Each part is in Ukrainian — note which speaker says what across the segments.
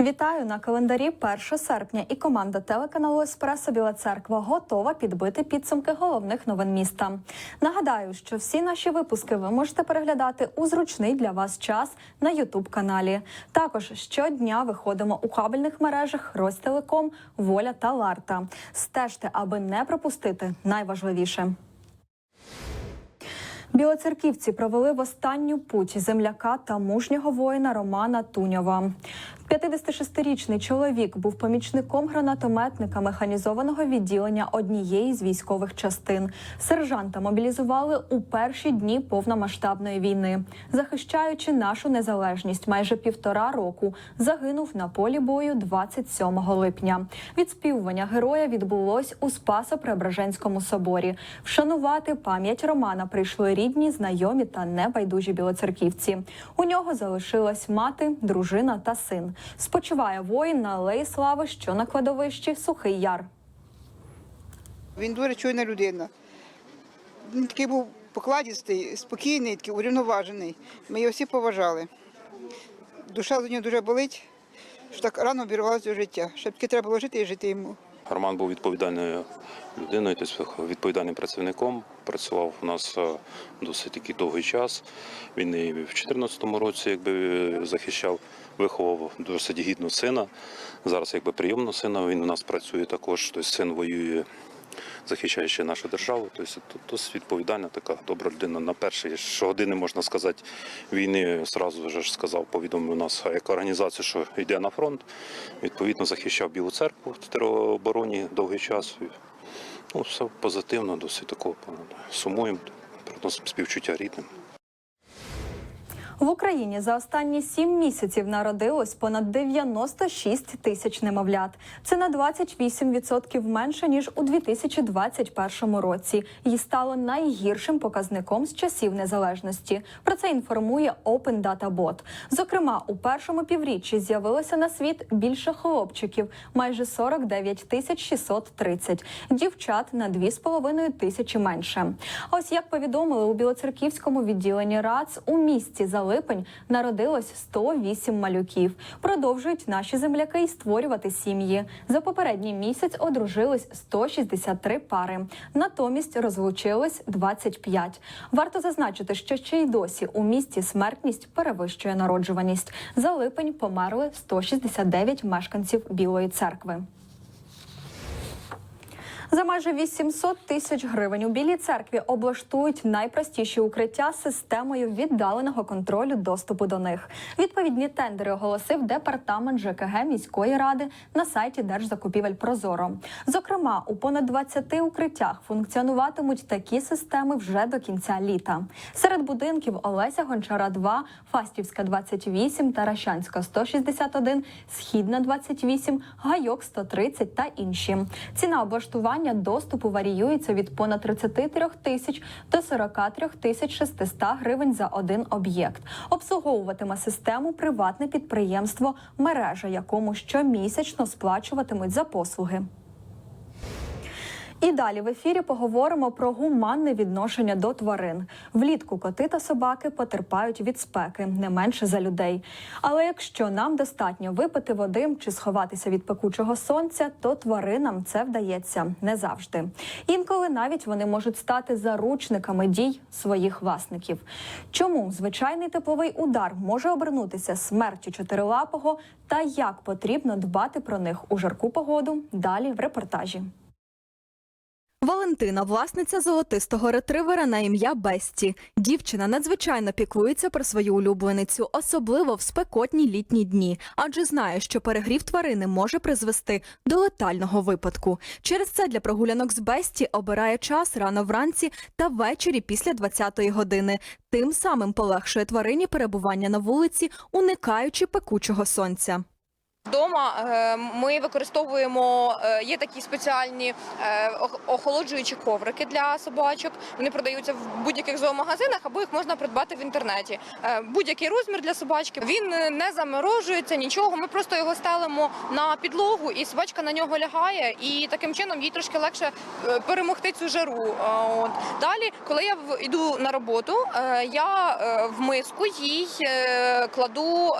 Speaker 1: Вітаю на календарі 1 серпня. І команда телеканалу Еспресо Біла Церква готова підбити підсумки головних новин міста. Нагадаю, що всі наші випуски ви можете переглядати у зручний для вас час на Ютуб каналі. Також щодня виходимо у кабельних мережах Ростелеком, Воля та Ларта. Стежте, аби не пропустити найважливіше. Білоцерківці провели в останню путь земляка та мужнього воїна Романа Туньова. 56-річний чоловік був помічником гранатометника механізованого відділення однієї з військових частин. Сержанта мобілізували у перші дні повномасштабної війни, захищаючи нашу незалежність майже півтора року. Загинув на полі бою 27 липня. Відспівування героя відбулось у Спасо-Преображенському соборі. Вшанувати пам'ять Романа прийшли рідні, знайомі та небайдужі білоцерківці. У нього залишилась мати, дружина та син. Спочиває воїн на алеї слави, що на кладовищі Сухий Яр.
Speaker 2: Він дуже чуйна людина. Він такий був покладістий, спокійний, такий урівноважений. Ми його всі поважали. Душа за нього дуже болить, що так рано обірвалося життя. Ще таки треба було жити і жити йому.
Speaker 3: Роман був відповідальною людиною, тобто відповідальним працівником. Працював у нас е, досить такий довгий час. Він і в 2014 році якби захищав, виховав досить гідну сина. Зараз якби прийомного сина. Він у нас працює також. Тобто син воює, захищаючи нашу державу. Тобто досить відповідальна, така добра людина. На перші години можна сказати війни зразу вже ж сказав, повідомив нас як організацію, що йде на фронт. Відповідно, захищав Білу церкву в теробороні довгий час. Ну, все позитивно, досить такого сумуємо, співчуття рідним.
Speaker 1: В Україні за останні сім місяців народилось понад 96 тисяч немовлят. Це на 28% менше ніж у 2021 році. І стало найгіршим показником з часів незалежності. Про це інформує Open Data Bot. Зокрема, у першому півріччі з'явилося на світ більше хлопчиків, майже 49 тисяч 630, дівчат на 2,5 тисячі менше. Ось як повідомили у Білоцерківському відділенні РАЦ, у місті за липень народилось 108 малюків. Продовжують наші земляки й створювати сім'ї. За попередній місяць одружились 163 пари. Натомість розлучились 25. Варто зазначити, що ще й досі у місті смертність перевищує народжуваність. За липень померли 169 мешканців Білої церкви. За майже 800 тисяч гривень у Білій церкві облаштують найпростіші укриття системою віддаленого контролю доступу до них. Відповідні тендери оголосив департамент ЖКГ міської ради на сайті Держзакупівель Прозоро. Зокрема, у понад 20 укриттях функціонуватимуть такі системи вже до кінця літа. Серед будинків Олеся Гончара 2, Фастівська 28, Таращанська 161, Східна 28, Гайок 130 та інші. Ціна облаштування доступу варіюється від понад 33 тисяч до 43 тисяч 600 гривень за один об'єкт. Обслуговуватиме систему приватне підприємство, мережа якому щомісячно сплачуватимуть за послуги. І далі в ефірі поговоримо про гуманне відношення до тварин. Влітку коти та собаки потерпають від спеки не менше за людей. Але якщо нам достатньо випити води чи сховатися від пекучого сонця, то тваринам це вдається не завжди. Інколи навіть вони можуть стати заручниками дій своїх власників. Чому звичайний тепловий удар може обернутися смертю чотирилапого та як потрібно дбати про них у жарку погоду? Далі в репортажі. Валентина, власниця золотистого ретривера на ім'я Бесті. Дівчина надзвичайно піклується про свою улюбленицю, особливо в спекотні літні дні, адже знає, що перегрів тварини може призвести до летального випадку. Через це для прогулянок з Бесті обирає час рано вранці та ввечері після 20-ї години. Тим самим полегшує тварині перебування на вулиці, уникаючи пекучого сонця.
Speaker 4: Вдома е, ми використовуємо е, є такі спеціальні е, охолоджуючі коврики для собачок. Вони продаються в будь-яких зоомагазинах або їх можна придбати в інтернеті. Будь-який розмір для собачки. Він не заморожується нічого. Ми просто його ставимо на підлогу, і собачка на нього лягає, і таким чином їй трошки легше перемогти цю жару. От далі, коли я йду на роботу, я в миску їй кладу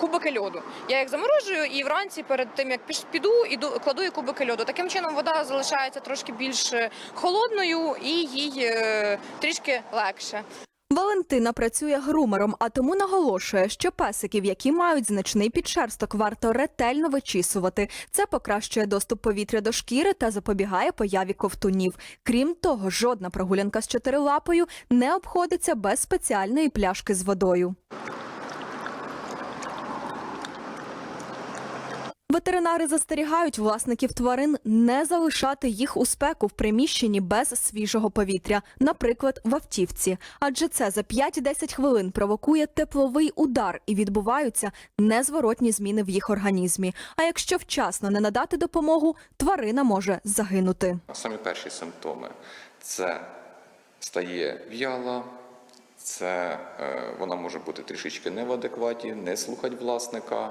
Speaker 4: кубики льоду. Я їх заморожую, заморожую і вранці перед тим як піду, іду кладу і кубики льоду. Таким чином вода залишається трошки більш е, холодною і їй е, трішки легше.
Speaker 1: Валентина працює грумером, а тому наголошує, що песиків, які мають значний підшерсток, варто ретельно вичісувати. Це покращує доступ повітря до шкіри та запобігає появі ковтунів. Крім того, жодна прогулянка з чотирилапою не обходиться без спеціальної пляшки з водою. Ветеринари застерігають власників тварин не залишати їх у спеку в приміщенні без свіжого повітря, наприклад, в автівці. Адже це за 5-10 хвилин провокує тепловий удар і відбуваються незворотні зміни в їх організмі. А якщо вчасно не надати допомогу, тварина може загинути.
Speaker 5: Самі перші симптоми це стає в'яла, це е, вона може бути трішечки не в адекваті, не слухати власника.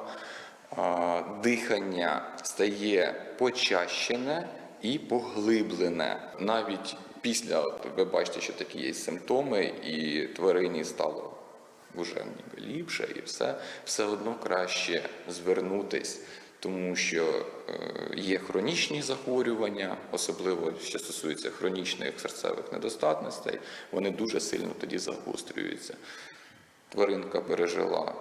Speaker 5: Дихання стає почащене і поглиблене. Навіть після ви бачите, що такі є симптоми, і тварині стало вже ніби ліпше, і все, все одно краще звернутись, тому що е, є хронічні захворювання, особливо що стосується хронічних серцевих недостатностей, вони дуже сильно тоді загострюються. Тваринка пережила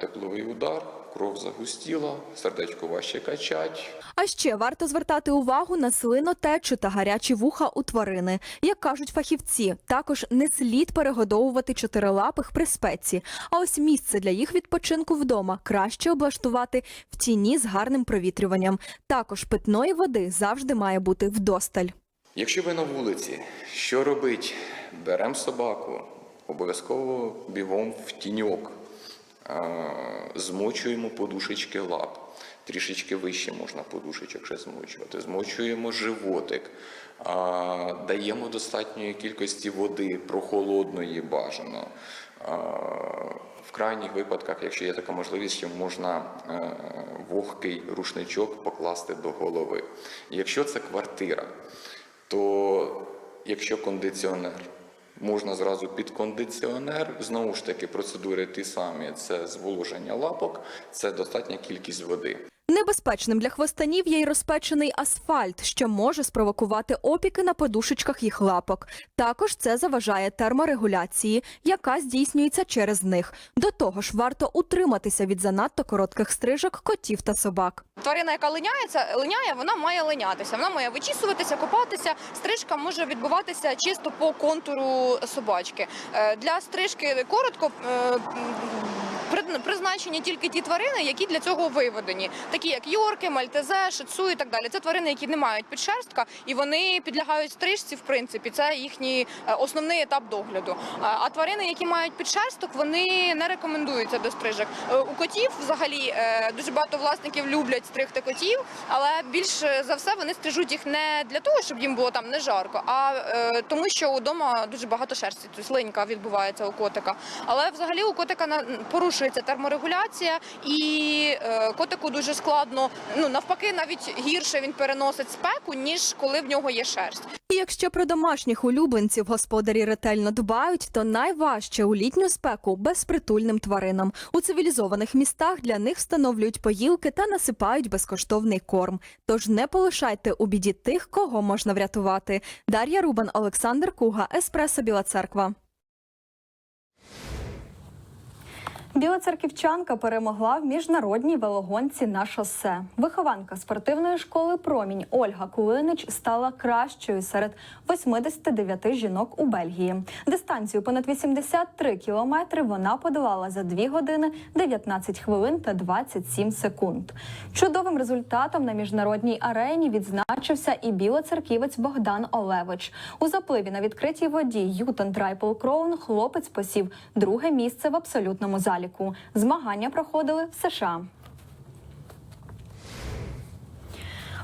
Speaker 5: тепловий удар, кров загустіла, сердечко важче качать,
Speaker 1: А ще варто звертати увагу на слинотечу та гарячі вуха у тварини. Як кажуть фахівці, також не слід перегодовувати чотирилапих при спеці. А ось місце для їх відпочинку вдома краще облаштувати в тіні з гарним провітрюванням. Також питної води завжди має бути вдосталь.
Speaker 5: Якщо ви на вулиці, що робить? Беремо собаку, обов'язково бігом в тіньок, Е, змочуємо подушечки лап. Трішечки вище можна подушечок ще змочувати. Змочуємо животик, даємо достатньої кількості води, прохолодної бажано. В крайніх випадках, якщо є така можливість, що можна е, вогкий рушничок покласти до голови. Якщо це квартира, то якщо кондиціонер, можна зразу під кондиціонер. Знову ж таки, процедури ті самі: це зволоження лапок, це достатня кількість води.
Speaker 1: Небезпечним для хвостанів є й розпечений асфальт, що може спровокувати опіки на подушечках їх лапок. Також це заважає терморегуляції, яка здійснюється через них. До того ж, варто утриматися від занадто коротких стрижок котів та собак.
Speaker 4: Тварина, яка линяється, линяє, вона має линятися. Вона має вичісуватися, копатися. Стрижка може відбуватися чисто по контуру собачки. Е, Для стрижки коротко. е, Призначені тільки ті тварини, які для цього виведені, такі як Йорки, Мальтезе, Шицу і так далі. Це тварини, які не мають підшерстка, і вони підлягають стрижці. В принципі, це їхній е, основний етап догляду. А тварини, які мають підшерсток, вони не рекомендуються до стрижок. Е, У котів взагалі е, дуже багато власників люблять стригти котів, але більше за все вони стрижуть їх не для того, щоб їм було там не жарко, а тому, що вдома дуже багато шерсті, тобто линька відбувається у котика. Але взагалі у котика порушується терморегуляція, і котику дуже складно, ну навпаки, навіть гірше він переносить спеку, ніж коли в нього є шерсть.
Speaker 1: І якщо про домашніх улюбленців господарі ретельно дбають, то найважче у літню спеку безпритульним тваринам. У цивілізованих містах для них встановлюють поїлки та насипають безкоштовний корм. Тож не полишайте у біді тих, кого можна врятувати. Дар'я Рубан, Олександр Куга, Еспресо Біла Церква. Білоцерківчанка перемогла в міжнародній велогонці на шосе. Вихованка спортивної школи Промінь Ольга Кулинич стала кращою серед 89 жінок у Бельгії. Дистанцію понад 83 кілометри вона подолала за 2 години 19 хвилин та 27 секунд. Чудовим результатом на міжнародній арені відзначився і білоцерківець Богдан Олевич. У запливі на відкритій воді Ютон Трайпл Кроун хлопець посів друге місце в абсолютному заліку. Змагання проходили в США.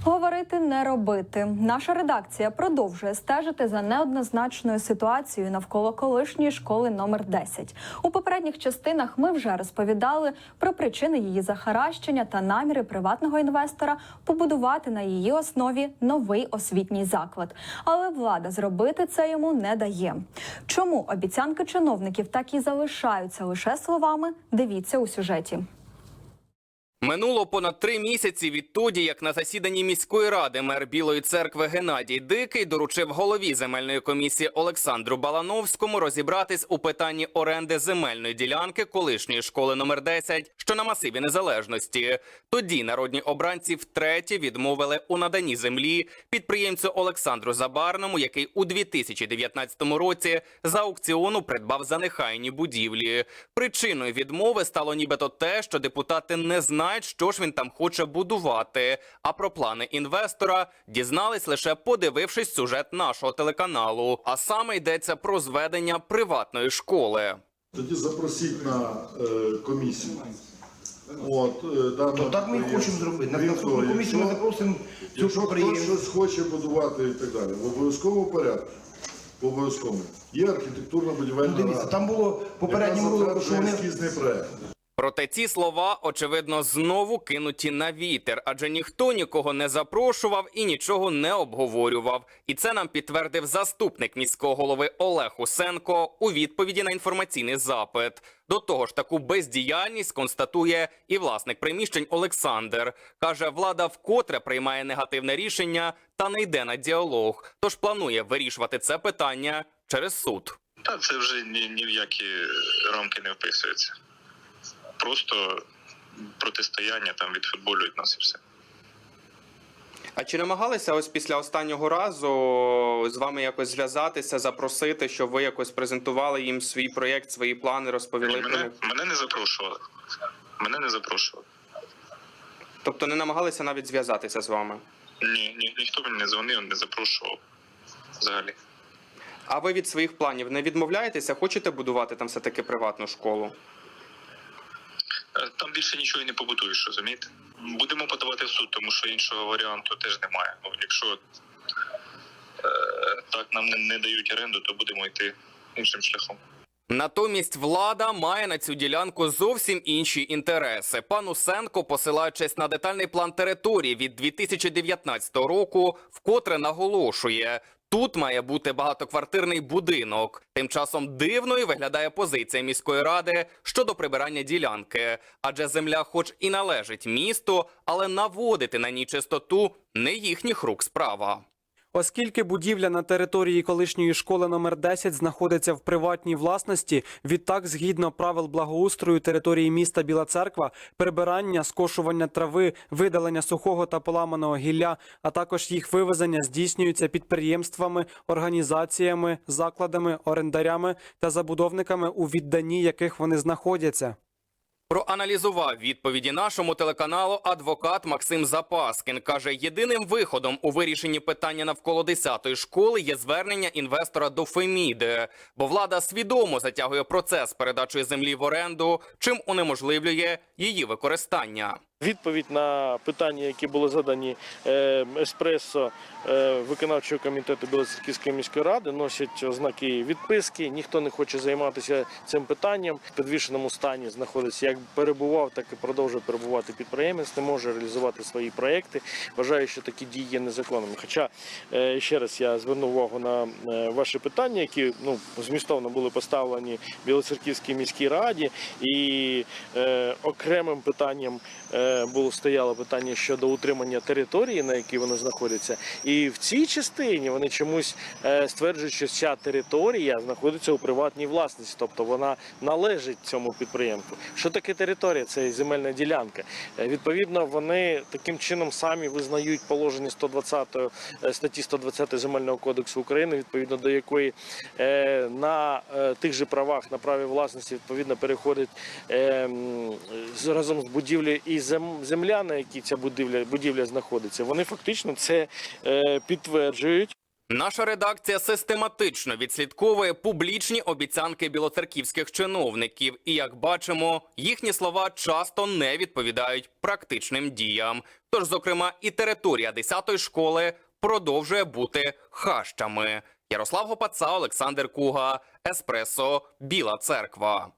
Speaker 1: Говорити не робити. Наша редакція продовжує стежити за неоднозначною ситуацією навколо колишньої школи номер 10. У попередніх частинах ми вже розповідали про причини її захаращення та наміри приватного інвестора побудувати на її основі новий освітній заклад. Але влада зробити це йому не дає. Чому обіцянки чиновників так і залишаються лише словами? Дивіться у сюжеті.
Speaker 6: Минуло понад три місяці відтоді, як на засіданні міської ради мер Білої церкви Геннадій Дикий доручив голові земельної комісії Олександру Балановському розібратись у питанні оренди земельної ділянки колишньої школи номер 10, що на масиві незалежності. Тоді народні обранці втретє відмовили у наданні землі підприємцю Олександру Забарному, який у 2019 році за аукціону придбав занехайні будівлі. Причиною відмови стало нібито те, що депутати не знають, що ж він там хоче будувати. А про плани інвестора дізнались лише подивившись сюжет нашого телеканалу. А саме йдеться про зведення приватної школи.
Speaker 7: Тоді запросіть на е, комісію. От, е, дане
Speaker 8: Ну, так ми і хочемо зробити. На наступну комісію ми запросимо цю
Speaker 7: Якщо хтось
Speaker 8: підприємство.
Speaker 7: щось хоче будувати і так далі, в обов'язковому порядку, в обов'язковому, є архітектурно-будівельна
Speaker 8: Ну, дивіться,
Speaker 7: рада,
Speaker 8: там було попередньому
Speaker 7: яка
Speaker 8: року, що
Speaker 7: затверджує
Speaker 8: вони
Speaker 7: ескізний проект.
Speaker 6: Проте ці слова, очевидно, знову кинуті на вітер, адже ніхто нікого не запрошував і нічого не обговорював. І це нам підтвердив заступник міського голови Олег Усенко у відповіді на інформаційний запит. До того ж, таку бездіяльність констатує і власник приміщень Олександр. каже, влада вкотре приймає негативне рішення та не йде на діалог, тож планує вирішувати це питання через суд.
Speaker 9: Та це вже ні, ні в які рамки не вписується. Просто протистояння там відфутболюють нас і все.
Speaker 6: А чи намагалися ось після останнього разу з вами якось зв'язатися, запросити, щоб ви якось презентували їм свій проєкт, свої плани, розповіли про
Speaker 9: Мене,
Speaker 6: них?
Speaker 9: мене не запрошували. Мене не запрошували.
Speaker 6: Тобто не намагалися навіть зв'язатися з вами?
Speaker 9: Ні, ні, ніхто мені не дзвонив, не запрошував взагалі.
Speaker 6: А ви від своїх планів не відмовляєтеся? Хочете будувати там все таки приватну школу?
Speaker 9: Там більше нічого не побудуєш, розумієте? Будемо подавати в суд, тому що іншого варіанту теж немає. Ну, якщо е, так нам не, не дають оренду, то будемо йти іншим шляхом.
Speaker 6: Натомість влада має на цю ділянку зовсім інші інтереси. Пан Усенко, посилаючись на детальний план території від 2019 року, вкотре наголошує. Тут має бути багатоквартирний будинок. Тим часом дивною виглядає позиція міської ради щодо прибирання ділянки, адже земля, хоч і належить місту, але наводити на ній чистоту не їхніх рук справа.
Speaker 10: Оскільки будівля на території колишньої школи номер 10 знаходиться в приватній власності, відтак, згідно правил благоустрою території міста Біла Церква, прибирання, скошування трави, видалення сухого та поламаного гілля, а також їх вивезення здійснюється підприємствами, організаціями, закладами, орендарями та забудовниками, у відданні яких вони знаходяться.
Speaker 6: Проаналізував відповіді нашому телеканалу адвокат Максим Запаскин. Каже, єдиним виходом у вирішенні питання навколо 10-ї школи є звернення інвестора до Феміди, бо влада свідомо затягує процес передачі землі в оренду, чим унеможливлює її використання.
Speaker 11: Відповідь на питання, які були задані е, еспресо е, виконавчого комітету Білоцерківської міської ради, носять ознаки відписки. Ніхто не хоче займатися цим питанням. В підвішеному стані знаходиться як перебував, так і продовжує перебувати підприємець. Не може реалізувати свої проекти. Вважаю, що такі дії є незаконними. Хоча е, ще раз я зверну увагу на е, ваші питання, які ну змістовно були поставлені Білоцерківській міській раді, і е, окремим питанням. е, було стояло питання щодо утримання території, на якій вони знаходяться, і в цій частині вони чомусь е, стверджують, що ця територія знаходиться у приватній власності, тобто вона належить цьому підприємству. Що таке територія? Це земельна ділянка. Е, Відповідно, вони таким чином самі визнають положення 120 е, статті 120 земельного кодексу України, відповідно до якої на тих же правах на праві власності відповідно переходить разом з будівлею і зем, земля, на якій ця будівля, будівля знаходиться. Вони фактично це е, підтверджують.
Speaker 6: Наша редакція систематично відслідковує публічні обіцянки білоцерківських чиновників, і як бачимо, їхні слова часто не відповідають практичним діям. Тож, зокрема, і територія 10-ї школи продовжує бути хащами. Ярослав Гопаца, Олександр Куга, Еспресо, Біла Церква.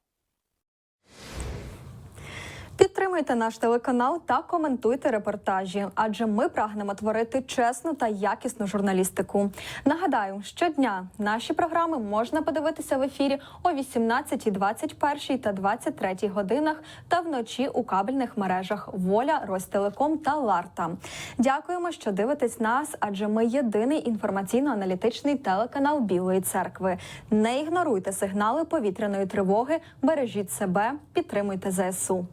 Speaker 1: Підтримуйте наш телеканал та коментуйте репортажі, адже ми прагнемо творити чесну та якісну журналістику. Нагадаю, щодня наші програми можна подивитися в ефірі о 18, 21 та 23 годинах та вночі у кабельних мережах Воля, Ростелеком та Ларта. Дякуємо, що дивитесь нас, адже ми єдиний інформаційно-аналітичний телеканал Білої церкви. Не ігноруйте сигнали повітряної тривоги, бережіть себе, підтримуйте ЗСУ.